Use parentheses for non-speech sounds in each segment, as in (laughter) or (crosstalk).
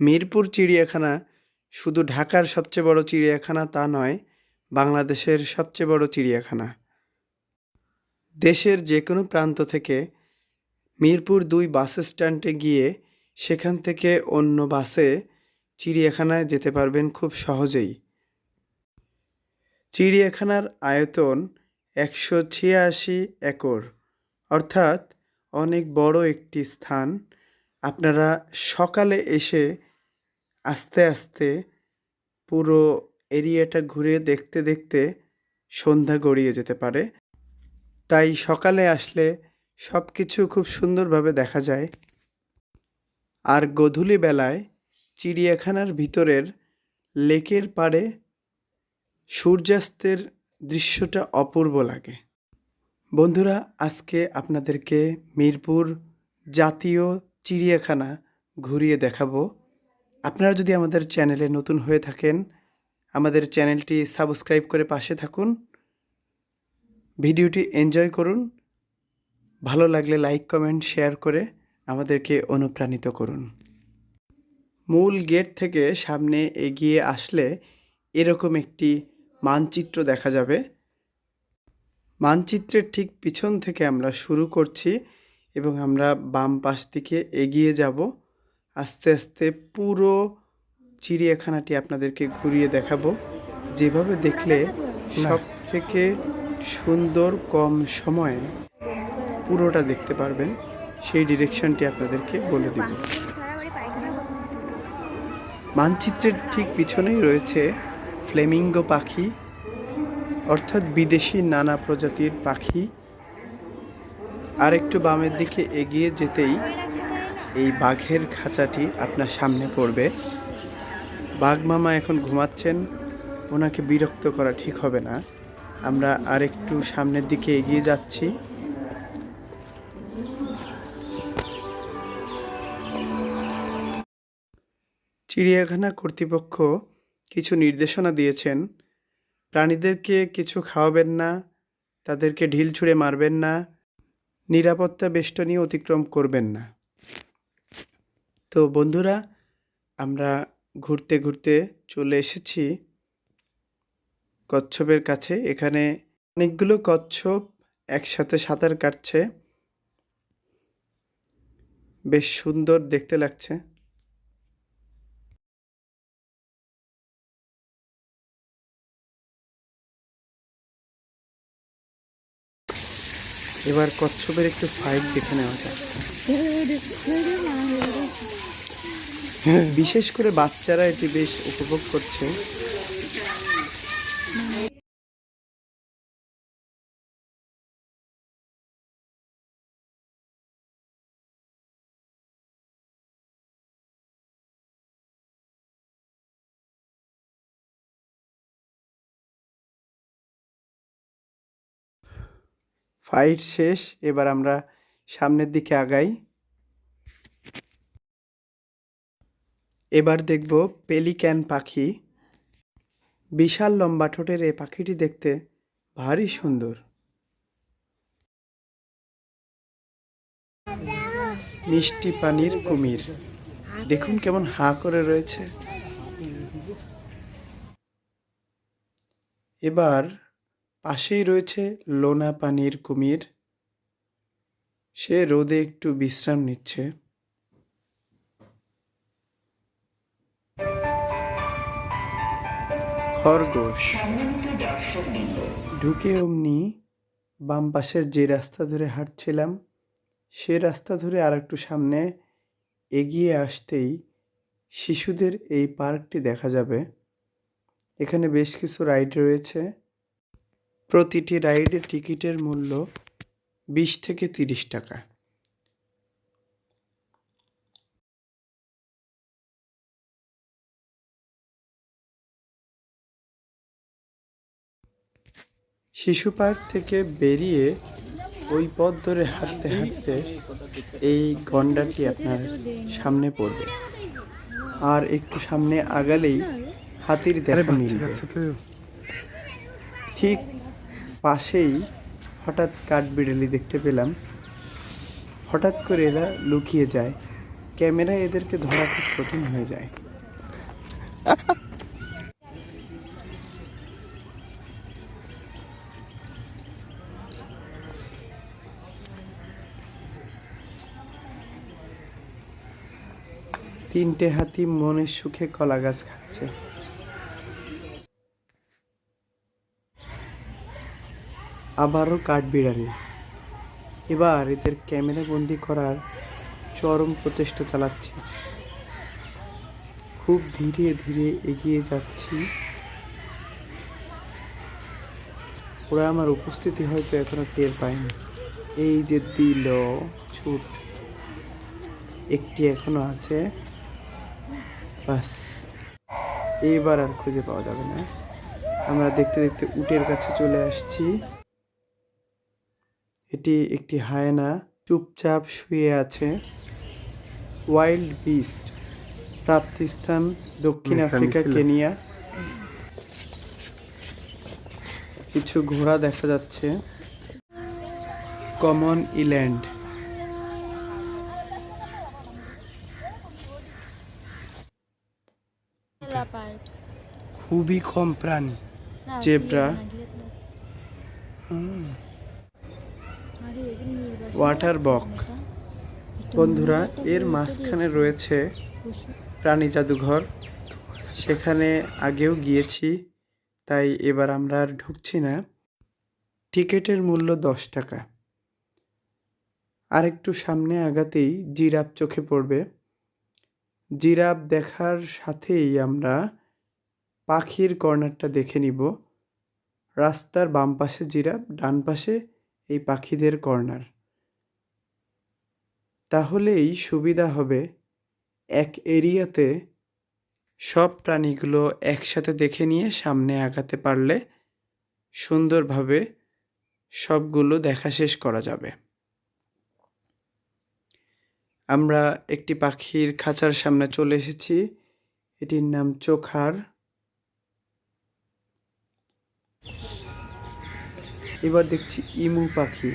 মিরপুর চিড়িয়াখানা শুধু ঢাকার সবচেয়ে বড় চিড়িয়াখানা তা নয়, বাংলাদেশের সবচেয়ে বড় চিড়িয়াখানা। দেশের যে কোনো প্রান্ত থেকে মিরপুর দুই বাস স্ট্যান্ডে গিয়ে সেখান থেকে অন্য বাসে চিড়িয়াখানায় যেতে পারবেন খুব সহজেই। চিড়িয়াখানার আয়তন একশো ছিয়াশি একর, অর্থাৎ অনেক বড় একটি স্থান। আপনারা সকালে এসে আস্তে আস্তে পুরো এরিয়াটা ঘুরে দেখতে দেখতে সন্ধ্যা গড়িয়ে যেতে পারে। তাই সকালে আসলে সব কিছু খুব সুন্দরভাবে দেখা যায়। আর গধূলি বেলায় চিড়িয়াখানার ভিতরের লেকের পাড়ে সূর্যাস্তের দৃশ্যটা অপূর্ব লাগে। বন্ধুরা, আজকে আপনাদেরকে মিরপুর জাতীয় চিড়িয়াখানা ঘুরিয়ে দেখাবো। আপনারা যদি আমাদের চ্যানেলে নতুন হয়ে থাকেন, আমাদের চ্যানেলটি সাবস্ক্রাইব করে পাশে থাকুন, ভিডিওটি এনজয় করুন, ভালো লাগলে লাইক, কমেন্ট, শেয়ার করে আমাদেরকে অনুপ্রাণিত করুন। মূল গেট থেকে সামনে এগিয়ে আসলে এরকম একটি মানচিত্র দেখা যাবে। মানচিত্রের ঠিক পিছন থেকে আমরা শুরু করছি এবং আমরা বাম পাশ দিকে এগিয়ে যাব। আস্তে আস্তে পুরো চিড়িয়াখানাটি আপনাদেরকে ঘুরিয়ে দেখাবো। যেভাবে দেখলে সব থেকে সুন্দর কম সময়ে পুরোটা দেখতে পারবেন, সেই ডিরেকশনটি আপনাদেরকে বলে দেব। মানচিত্রের ঠিক পিছনেই রয়েছে ফ্লেমিঙ্গো পাখি, অর্থাৎ বিদেশি নানা প্রজাতির পাখি। আর একটু বামের দিকে এগিয়ে যেতেই এই বাঘের খাঁচাটি আপনার সামনে পড়বে। বাঘ মামা এখন ঘুমাচ্ছেন। ওনাকে বিরক্ত করা ঠিক হবে না। আমরা আর একটু সামনের দিকে এগিয়ে যাচ্ছি। চিড়িয়াখানা কর্তৃপক্ষ কিছু নির্দেশনা দিয়েছেন। প্রাণীদেরকে কিছু খাওয়াবেন না, তাদেরকে ঢিল ছুঁড়ে মারবেন না, নিরাপত্তা বেষ্টনী অতিক্রম করবেন না। তো বন্ধুরা, আমরা ঘুরতে ঘুরতে চলে এসেছি কচ্ছপের কাছে। এখানে অনেকগুলো কচ্ছপ একসাথে সাঁতার কাটছে। বেশ সুন্দর দেখতে লাগছে। এবার কচ্ছপের একটু ফাইট দেখে নেওয়া যাক। বিশেষ করে বাচ্চারা এটি বেশ উপভোগ করছে। ফাইট শেষ, এবার আমরা সামনের দিকে আগাই। এবার দেখব পেলিক্যান পাখি। বিশাল লম্বা ঠোঁটের এই পাখিটি দেখতে ভারী সুন্দর। মিষ্টি পানির কুমির। দেখুন কেমন হাঁ করে রয়েছে। এবার পাশেই রয়েছে লোনা পানির কুমির। সে রোদে একটু বিশ্রাম নিচ্ছে। খরগোশ। ঢুকে অমনি বাম পাশের যে রাস্তা ধরে হাঁটছিলাম, সে রাস্তা ধরে আর একটু সামনে এগিয়ে আসতেই শিশুদের এই পার্কটি দেখা যাবে। এখানে বেশ কিছু রাইড রয়েছে। প্রতিটি রাইডের টিকিটের মূল্য বিশ থেকে তিরিশ টাকা। শিশু পার্ক থেকে বেরিয়ে ওই পথ ধরে হাঁটতে হাঁটতে এই গন্ডারটি আপনার সামনে পড়বে। আর একটু সামনে আগালেই হাতির দেখা মিলবে। ঠিক পাশেই হঠাৎ কাঠবিড়ালি দেখতে পেলাম। হঠাৎ করে এরা লুকিয়ে যায়। ক্যামেরায় এদেরকে ধরা খুব কঠিন হয়ে যায়। তিনটে হাতি মনের সুখে কলা গাছ খাচ্ছে। আবারও কাঠবিড়ালি এবার এদের ক্যামেরা বন্দি করার চরম প্রচেষ্টা চালাচ্ছি। খুব ধীরে ধীরে এগিয়ে যাচ্ছি। ওরা আমার উপস্থিতি হয়তো এখনও টের পায়নি। এই যে দিল, ছুট, একটি এখনও আছে। বাস এইবার আর খুঁজে পাওয়া যাবে না। আমরা দেখতে দেখতে উটের কাছে চলে আসছি। এটি একটি হায়না চুপচাপ শুয়ে আছে। ওয়াইল্ড বিস্ট প্রাপ্তিস্থান দক্ষিণ আফ্রিকা কেনিয়া। কিছু ঘোড়া দেখা যাচ্ছে। Common eland. খুবই কম প্রাণী। না, Zebra. গিয়ে না, গিয়ে তো না। আরে, এদের নির্বাচন ওয়াটার বক। বন্ধুরা, এর মাঝখানে রয়েছে। প্রাণী জাদুঘর। সেখানে আগেও গিয়েছি, তাই এবার আমরা আর ঢুকছি না। টিকিটের মূল্য দশ টাকা। আর একটু সামনে আগাতেই জিরাফ চোখে পড়বে। জিরাফ দেখার সাথেই আমরা পাখির কর্নারটা দেখে নিব। রাস্তার বাম পাশে জিরাফ, ডান পাশে এই পাখিদের কর্নার। তাহলেই সুবিধা হবে এক এরিয়াতে সব প্রাণীগুলো একসাথে দেখে নিয়ে সামনে আগাতে পারলে সুন্দরভাবে সবগুলো দেখা শেষ করা যাবে। আমরা একটি পাখির খাঁচার সামনে চলে এসেছি। এটির নাম চোখার। এবার দেখছি ইমু পাখি।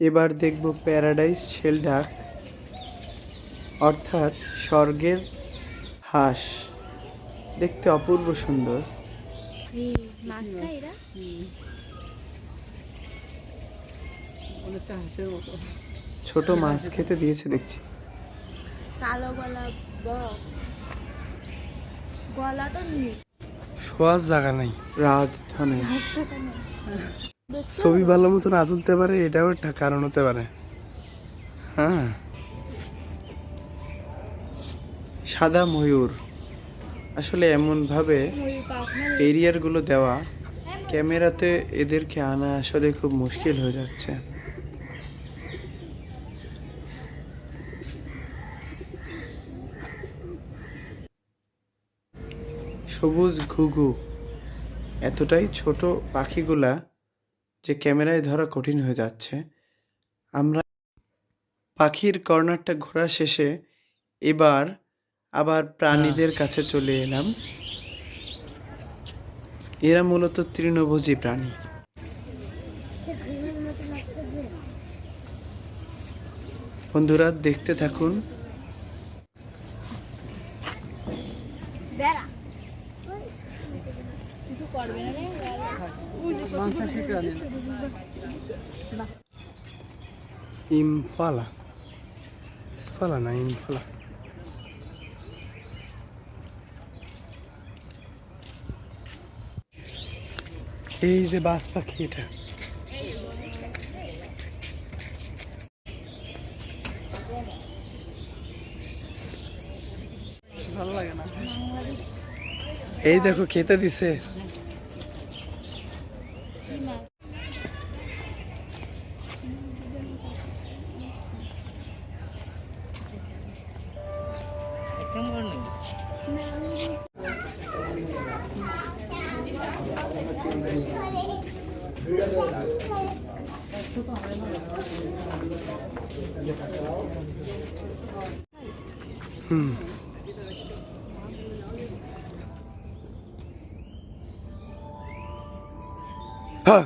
এবার দেখব প্যারাডাইস শেলডাক অর্থাৎ স্বর্গের হাঁস। দেখতে অপূর্ব সুন্দর। ছোট মাছ খেতে দিয়েছে দেখছি। কালো গলা গলা তো নীল শোয়ার জায়গা নাই। হাসছে ছবি ভালো মতন না তুলতে পারে এটাও একটা কারণ হতে পারে। হ্যাঁ। সাদা ময়ূর। আসলে এমনভাবে এরিয়ারগুলো দেওয়া ক্যামেরাতে এদেরকে আনা আসলে খুব মুশকিল হয়ে যাচ্ছে। সবুজ ঘুঘু। এতটাই ছোট পাখিগুলা যে ক্যামেরায় ধরা কঠিন হয়ে যাচ্ছে। আমরা পাখির কর্নারটা ঘোরা শেষে এবার আবার প্রাণীদের কাছে চলে এলাম। এরা মূলত তৃণভোজী প্রাণী। বন্ধুরা দেখতে থাকুন। ইমফালা। ইসফালা না ইমফালা। এই যে বাস পাখি এটা। এই দেখো খেতে দিছে। হুম। হ্যাঁ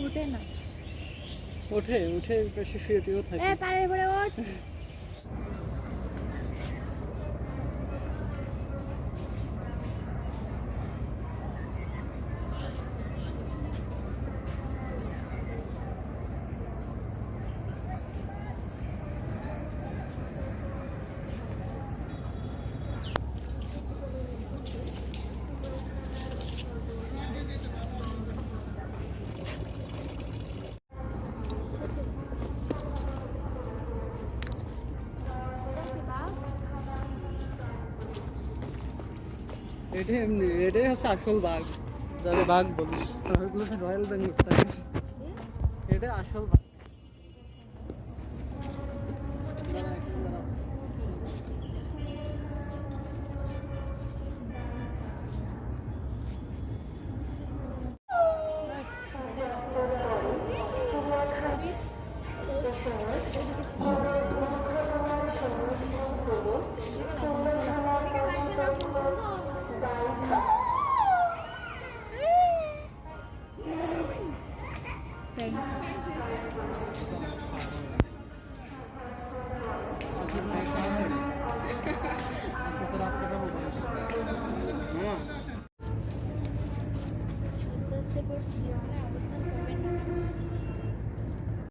উঠে না। ওঠে উঠে পাশে শুয়ে থাকে। (laughs) এটাই এমনি এটাই হচ্ছে আসল বাঘ। যাবে বাঘ বলিস রয়্যাল বেঙ্গল এটা আসল বাঘ।